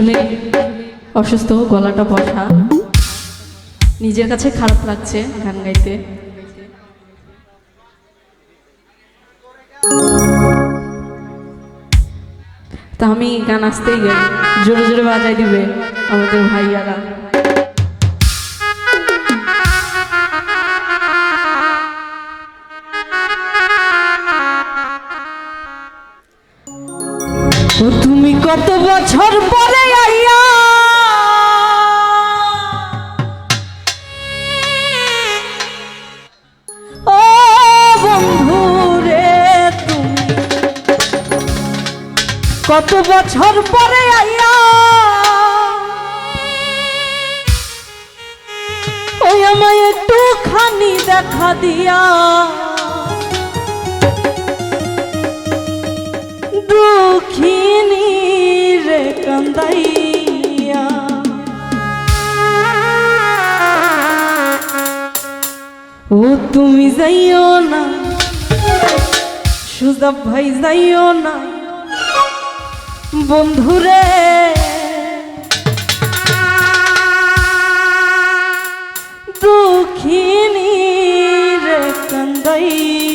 আসলে অসুস্থ, গলাটা বসা। নিজের কাছে খারাপ লাগছে গান গাইতে। তা আমি গান আসতেই গেলাম জোরে জোরে বাজাই দিবে আমাদের ভাইয়ারা। তুমি কত বছর কত বছর পরে ওই আমায় একটু খানি দেখা দিয়া। রে কান্দাইয়া। ও তুমি যাইও না সুজা ভাই যাইও না। বন্ধুরে। দুঃখিনী রে কন্দাই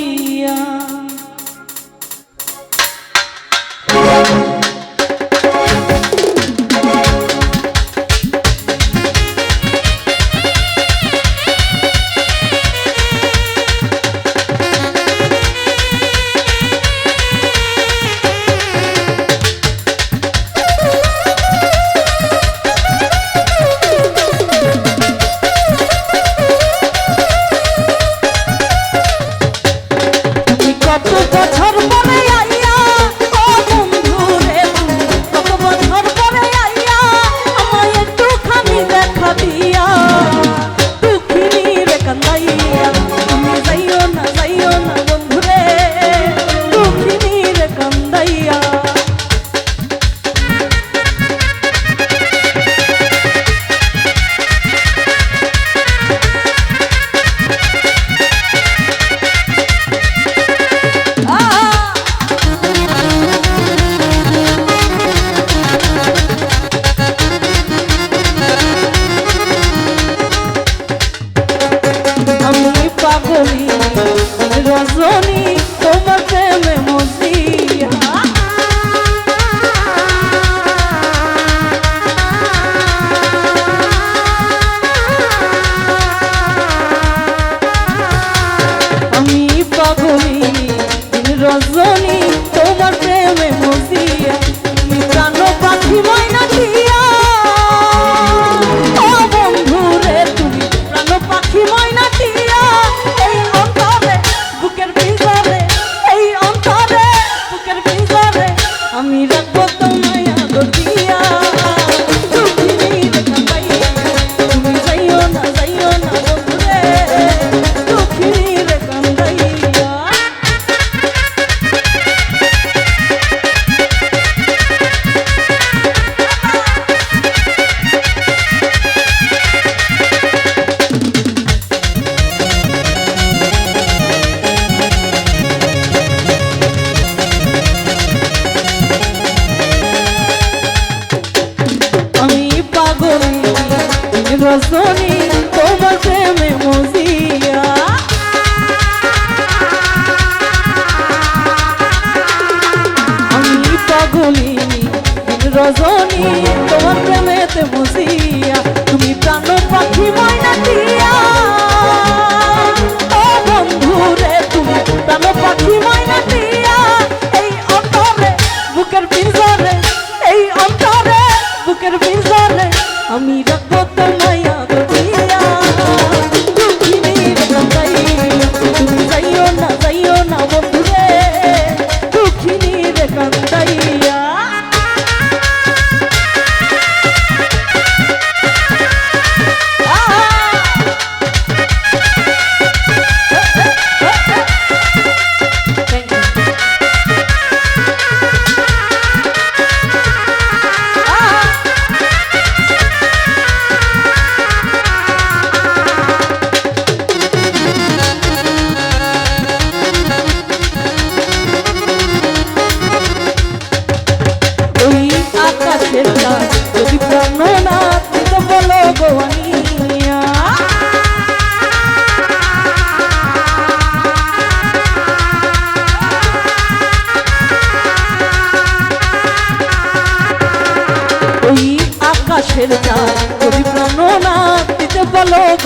রজনী তোমার প্রেমেতে বসিয়া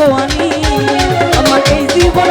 বলো আমার এই জীবন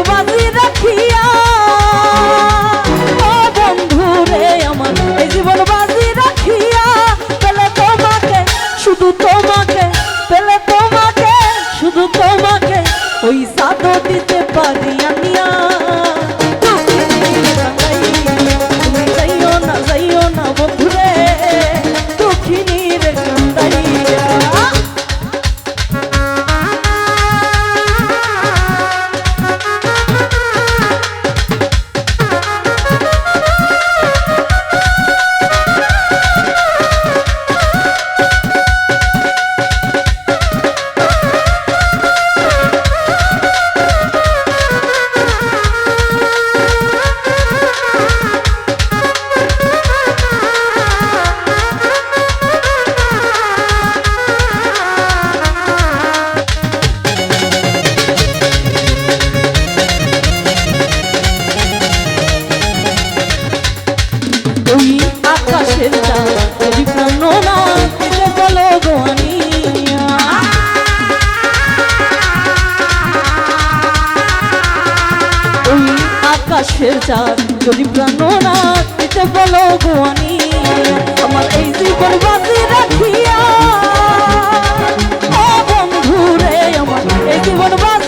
আকাশের চাঁদ, যদি প্রাণনা দিতে বলো গোয়ানি আমার এই জীবন বাজি রাখিয়া। বন্ধু রে আমার এই জীবন বাজি